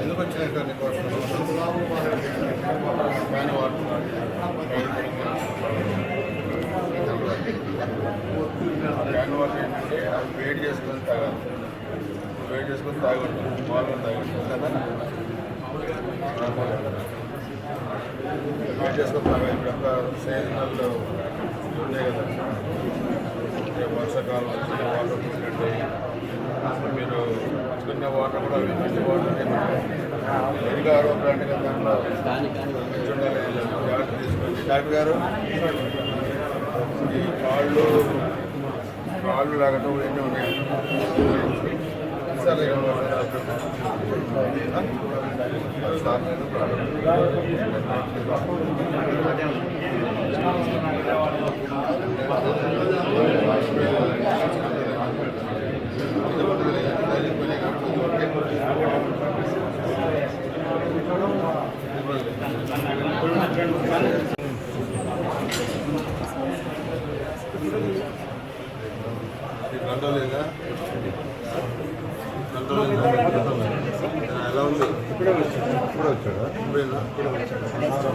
ఎందుకు వచ్చినటువంటి కోసం ఫ్యాన్ వాడుతున్నాడు ఫ్యాన్ వాటర్ ఏంటంటే అది వేడి చేసుకొని తాగాలి వేడి చేసుకొని తాగొద్దు మామూలుగా తాగొద్దు కదా వేడి చేసుకొని తాగాలి ఇప్పుడు అంతా సీజనల్ ఉన్నాయి కదా వర్షాకాలం వాటర్ మీరు చిన్న వాటర్ కూడా మంచి వాటర్ ఎదిగా ఆరో దాంట్లో ఉండాలి జాగ్రత్త తీసుకోండి డాక్టర్ గారు? ఈ కాళ్ళు కాళ్ళు లాగటం ఎన్ని ఉన్నాయి? సరే ప్రాబ్లం ఎలా ఉంది? ఇప్పుడే వచ్చాడు. ఇప్పుడు వచ్చాడు? ఇప్పుడేనా? కొంచెం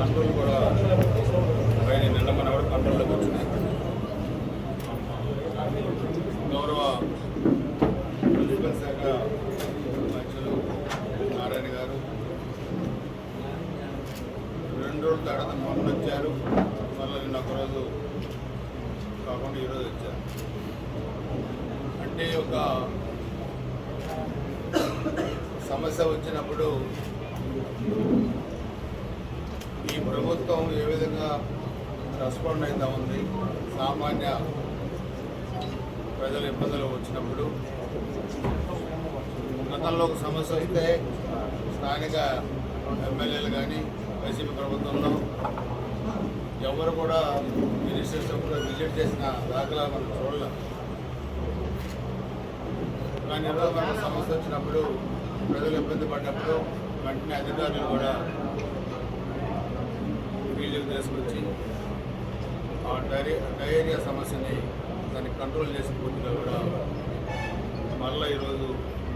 కంట్రోల్ కూడా పైన నిన్న మన కూడా కంట్రోల్లోకి వచ్చినాయి గౌరవ మున్సిపల్ శాఖ అధ్యక్షులు నారాయణ గారు రెండు రోజుల తర్వాత మొన్న వచ్చారు. మళ్ళీ నిన్న ఒకరోజు కాకుండా ఈరోజు వచ్చారు. అంటే ఒక సమస్య వచ్చినప్పుడు ప్రభుత్వం ఏ విధంగా రెస్పాండ్ అవుతా ఉంది? సామాన్య ప్రజల ఇబ్బందులు వచ్చినప్పుడు గతంలో ఒక సమస్య వస్తే స్థానిక ఎమ్మెల్యేలు కానీ వైసీపీ ప్రభుత్వంలో ఎవరు కూడా మినిస్టర్స్ కూడా విజిట్ చేసిన దాఖలా మనం చూడలేదు కానీ ఈరోజు సమస్య వచ్చినప్పుడు ప్రజలు ఇబ్బంది పడినప్పుడు వెంటనే అధికారులు కూడా ఫీల్డ్కి తీసుకొచ్చి ఆ డైరీ డయేరియా సమస్యని దాన్ని కంట్రోల్ చేసి పూర్తిగా కూడా మళ్ళీ ఈరోజు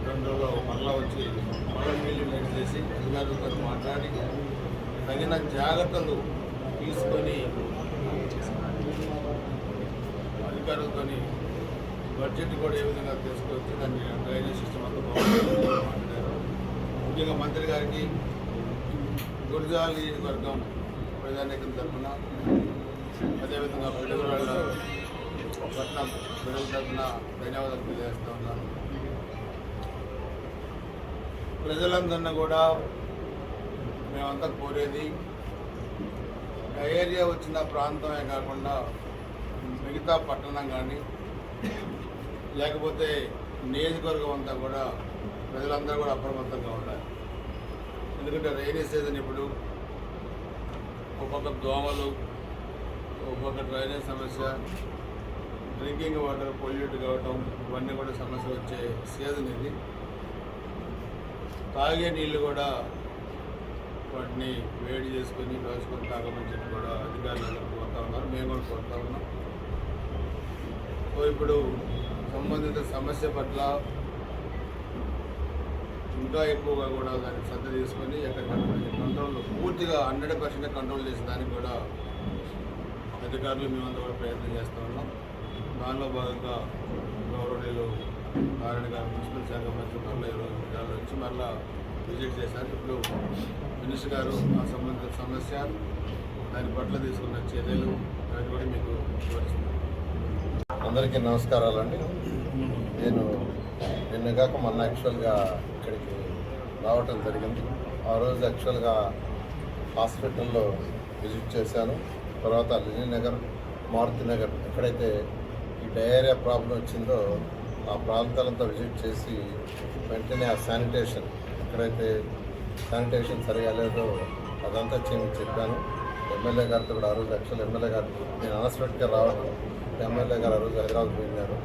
రెండు రోజుల్లో మళ్ళీ వచ్చి మళ్ళీ ఫీల్డ్ చేసి అధికారులతో మాట్లాడి తగిన జాగ్రత్తలు తీసుకొని అధికారులతో బడ్జెట్ కూడా ఏ విధంగా తీసుకొచ్చి దాన్ని డ్రైనేజ్ సిస్టమ్ అంతా బాగుంటుంది ముఖ్యంగా మంత్రి గారికి గురిజాలి వర్గం ప్రజానీకం తరఫున అదేవిధంగా పిడుగురాళ్ళ పట్నం ప్రజల తరఫున ధన్యవాదాలు తెలియజేస్తూ ఉన్నాను. ప్రజలందరినీ కూడా మేమంతా కోరేది ఏరియా వచ్చిన ప్రాంతమే కాకుండా మిగతా పట్టణం కానీ లేకపోతే నియోజకవర్గం అంతా కూడా ప్రజలందరూ కూడా అప్రమత్తంగా ఉండాలి. ఎందుకంటే రైనీ సీజన్ ఇప్పుడు ఒక్కొక్క దోమలు ఒక్కొక్క డ్రైనేజ్ సమస్య డ్రింకింగ్ వాటర్ పొల్యూట్ కావటం ఇవన్నీ కూడా సమస్య వచ్చే సీజన్ ఇది. తాగే నీళ్ళు కూడా వాటిని వేడి చేసుకొని రాసుకొని తాగమని చెప్పి కూడా అధికారులు కోరుతా ఉన్నారు. మేము కూడా కోరుతా ఉన్నాం. సో ఇప్పుడు సంబంధిత సమస్య పట్ల ఇంకా ఎక్కువగా కూడా దాన్ని శ్రద్ధ తీసుకొని ఎక్కడ కంట్రోల్ పూర్తిగా హండ్రెడ్ పర్సెంట్ కంట్రోల్ చేసే దానికి కూడా అధికారులు మేమంతా కూడా ప్రయత్నం చేస్తూ ఉన్నాం. దానిలో భాగంగా గౌరవనీయులు నారాయణ గారు మున్సిపల్ శాఖ మంత్రి మరలా ఈరోజు గారు వచ్చి మరలా విజిట్ చేశారు. ఇప్పుడు మినిస్టర్ గారు ఆ సంబంధిత సమస్య దాని పట్ల తీసుకున్న చర్యలు దాన్ని కూడా మీకు అందరికీ నమస్కారాలండి. నేను నిన్నగాక మొన్న యాక్చువల్గా ఇక్కడికి రావటం జరిగింది. ఆ రోజు యాక్చువల్గా హాస్పిటల్లో విజిట్ చేశాను. తర్వాత లిలీ నగర్ మారుతి నగర్ ఎక్కడైతే ఈ డయేరియా ప్రాబ్లం వచ్చిందో ఆ ప్రాంతాలంతా విజిట్ చేసి వెంటనే ఆ శానిటేషన్ ఎక్కడైతే శానిటేషన్ సరిగా లేదో అదంతా చేయమని చెప్పాను. ఎమ్మెల్యే గారితో కూడా ఆ రోజు యాక్చువల్ ఎమ్మెల్యే గారు నేను అనస్పెక్ట్గా రావడం ఎమ్మెల్యే గారు ఆ రోజు హైదరాబాద్ పోయినారు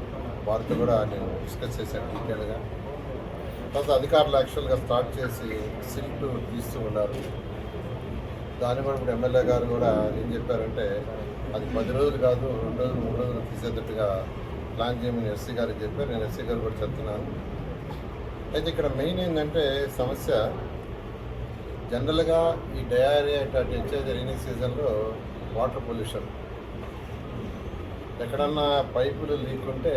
వారితో కూడా నేను డిస్కస్ చేశాను డీటెయిల్గా తర్వాత అధికారులు యాక్చువల్గా స్టార్ట్ చేసి సిల్ట్ తీస్తూ ఉన్నారు. దాని కూడా ఇప్పుడు ఎమ్మెల్యే గారు కూడా ఏం చెప్పారంటే అది పది రోజులు కాదు రెండు రోజులు మూడు రోజులు తీసేటట్టుగా ప్లాన్ చేయమని ఎస్సీ గారికి చెప్పారు. నేను ఎస్సీ గారు కూడా చెప్తున్నాను. అయితే ఇక్కడ మెయిన్ ఏంటంటే సమస్య జనరల్గా ఈ డయారియా ఇట్లాంటి వచ్చేది రైనీ సీజన్లో వాటర్ పొల్యూషన్ ఎక్కడన్నా పైపులు లీక్ ఉంటే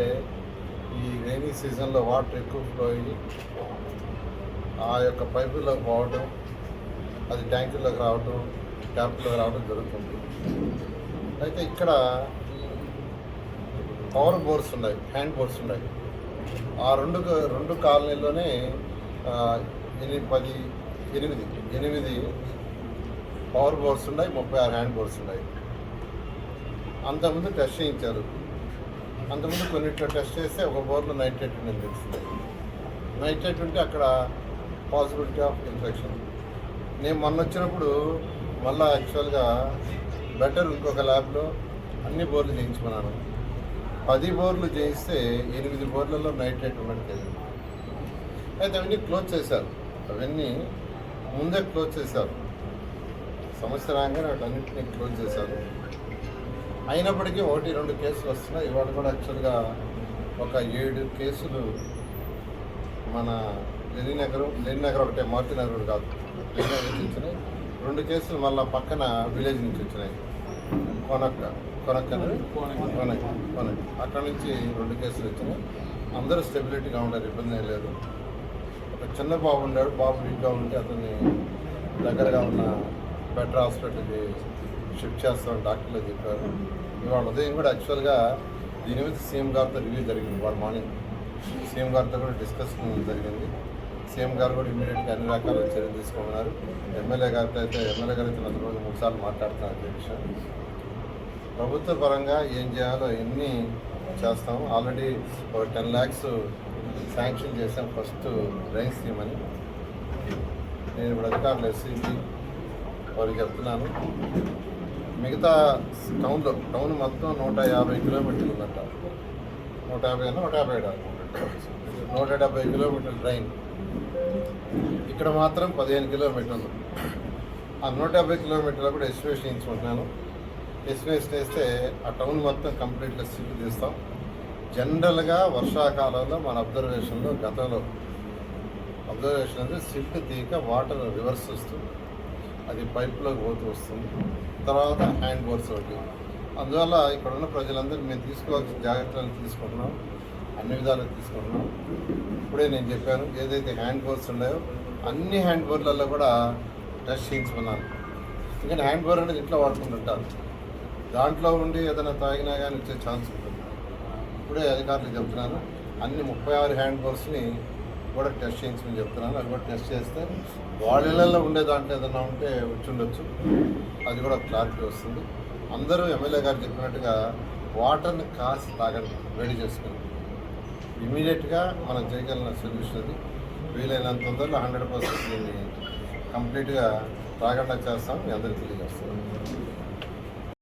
ఈ రైనీ సీజన్లో వాటర్ ఎక్కువ ఫ్లో అయ్యి ఆ యొక్క పైపుల్లో పోవడం అది ట్యాంకుల్లోకి రావడం ట్యాప్లోకి రావడం జరుగుతుంది. అయితే ఇక్కడ పవర్ బోర్స్ ఉన్నాయి హ్యాండ్ బోర్స్ ఉన్నాయి. ఆ రెండు రెండు కాలనీలోనే ఎనిమిది పది ఎనిమిది ఎనిమిది పవర్ బోర్స్ ఉన్నాయి ముప్పై ఆరు హ్యాండ్ బోర్స్ ఉన్నాయి. అంతకుముందు టెస్ట్ చేయించారు. అంతకుముందు కొన్నిట్లో టెస్ట్ చేస్తే ఒక బోర్లో నైట్రేట్ ఉందని తెలిసింది. నైట్రేట్ ఉంటే అక్కడ పాసిబిలిటీ ఆఫ్ ఇన్ఫెక్షన్. నేను మొన్న వచ్చినప్పుడు మళ్ళీ యాక్చువల్గా బెటర్ ఇంకొక ల్యాబ్లో అన్ని బోర్లు చేయించుకున్నాను. పది బోర్లు చేయిస్తే ఎనిమిది బోర్లలో నైట్రేట్ ఉన్నట్టు తెలియదు అయితే అవన్నీ క్లోజ్ చేశారు. అవన్నీ ముందే క్లోజ్ చేశారు. సమస్య రాగానే వాటన్నింటినీ క్లోజ్ చేశారు. అయినప్పటికీ ఒకటి రెండు కేసులు వస్తున్నాయి. ఇవాళ కూడా యాక్చువల్గా ఒక ఏడు కేసులు మన లెని నగరం లెని నగర్ ఒకటే మారుతి నగర్ కాదు. లెని నగర్ నుంచి వచ్చినాయి. రెండు కేసులు మళ్ళీ పక్కన విలేజ్ నుంచి వచ్చినాయి. కొనక్క కొనక్క కొనక్ కొనక్. అక్కడ నుంచి రెండు కేసులు వచ్చినాయి. అందరూ స్టెబిలిటీగా ఉన్నారు ఇబ్బంది ఏం లేదు. ఒక చిన్న బాబు ఉన్నాడు బాబు వీక్గా ఉంటే అతన్ని దగ్గరగా ఉన్న బెటర్ హాస్పిటల్కి షిఫ్ట్ చేస్తామని డాక్టర్లు చెప్పారు. ఇవాళ ఉదయం కూడా యాక్చువల్గా దీని మీద సీఎం గారితో రివ్యూ జరిగింది వాడు మార్నింగ్ సీఎం గారితో కూడా డిస్కషన్ జరిగింది. సీఎం గారు కూడా ఇమీడియట్గా అన్ని రకాల చర్యలు తీసుకోమన్నారు. ఎమ్మెల్యే గారితో అయితే ఎమ్మెల్యే గారు అయితే రోజు మూడు సార్లు మాట్లాడుతున్నారు ఈ విషయం. ప్రభుత్వ పరంగా ఏం చేయాలో ఎన్ని చేస్తాం ఆల్రెడీ ఒక టెన్ ల్యాక్స్ శాంక్షన్ చేసాం ఫస్ట్ రైన్ స్కీమ్ అని. నేను ఇప్పుడు అధికారులు ఎస్సీబీ వారికి చెప్తున్నాను. మిగతా టౌన్లో టౌన్ మొత్తం నూట యాభై కిలోమీటర్లు ఉందంట నూట యాభై అన్న నూట యాభై ఏడు నూట డెబ్బై కిలోమీటర్ల ట్రైన్. ఇక్కడ మాత్రం పదిహేను కిలోమీటర్లు. ఆ నూట యాభై కిలోమీటర్లు కూడా ఎస్టిమేషన్ ఇచ్చుకుంటున్నాను ఎస్టిమేషన్ వేస్తే ఆ టౌన్ మొత్తం కంప్లీట్గా సిటీ తీస్తాం జనరల్గా వర్షాకాలంలో మన అబ్జర్వేషన్లో గతంలో అబ్జర్వేషన్ అంటే సిల్ట్ తీయక వాటర్ రివర్స్ వస్తుంది. అది పైప్లోకి పోతూ వస్తుంది. తర్వాత హ్యాండ్ బోర్స్ ఒకటి. అందువల్ల ఇక్కడ ఉన్న ప్రజలందరూ మేము తీసుకోవాల్సిన జాగ్రత్తలు తీసుకుంటున్నాం. అన్ని విధాలు తీసుకుంటున్నాం. ఇప్పుడే నేను చెప్పాను ఏదైతే హ్యాండ్ బోర్స్ ఉన్నాయో అన్ని హ్యాండ్ బోర్లలో కూడా టెస్ట్ చేయించుకున్నాను ఎందుకంటే హ్యాండ్ బోర్ అనేది ఇంట్లో వాడుకుంటుంటారు దాంట్లో ఉండి ఏదైనా తాగినా కానీ వచ్చే ఛాన్స్ ఉంటుంది. ఇప్పుడే అధికారులు చెప్తున్నాను అన్ని ముప్పై ఆరు హ్యాండ్ బోర్స్ని కూడా టెస్ట్ చేయించమని చెప్తున్నాను అవి కూడా టెస్ట్ చేస్తే వాళ్ళ ఇళ్ళల్లో ఉండే దాంట్లో ఏదైనా ఉంటే వచ్చి ఉండొచ్చు అది కూడా క్లారిటీ వస్తుంది. అందరూ ఎమ్మెల్యే గారు చెప్పినట్టుగా వాటర్ని కాసి తాగండి రెడీ చేసుకుని ఇమీడియట్గా మనం చేయగలిగిన సొల్యూషన్ అది. వీలైనంత తొందరలో హండ్రెడ్ పర్సెంట్ దీన్ని కంప్లీట్గా తాగండా చేస్తాం అందరికీ తెలియజేస్తాం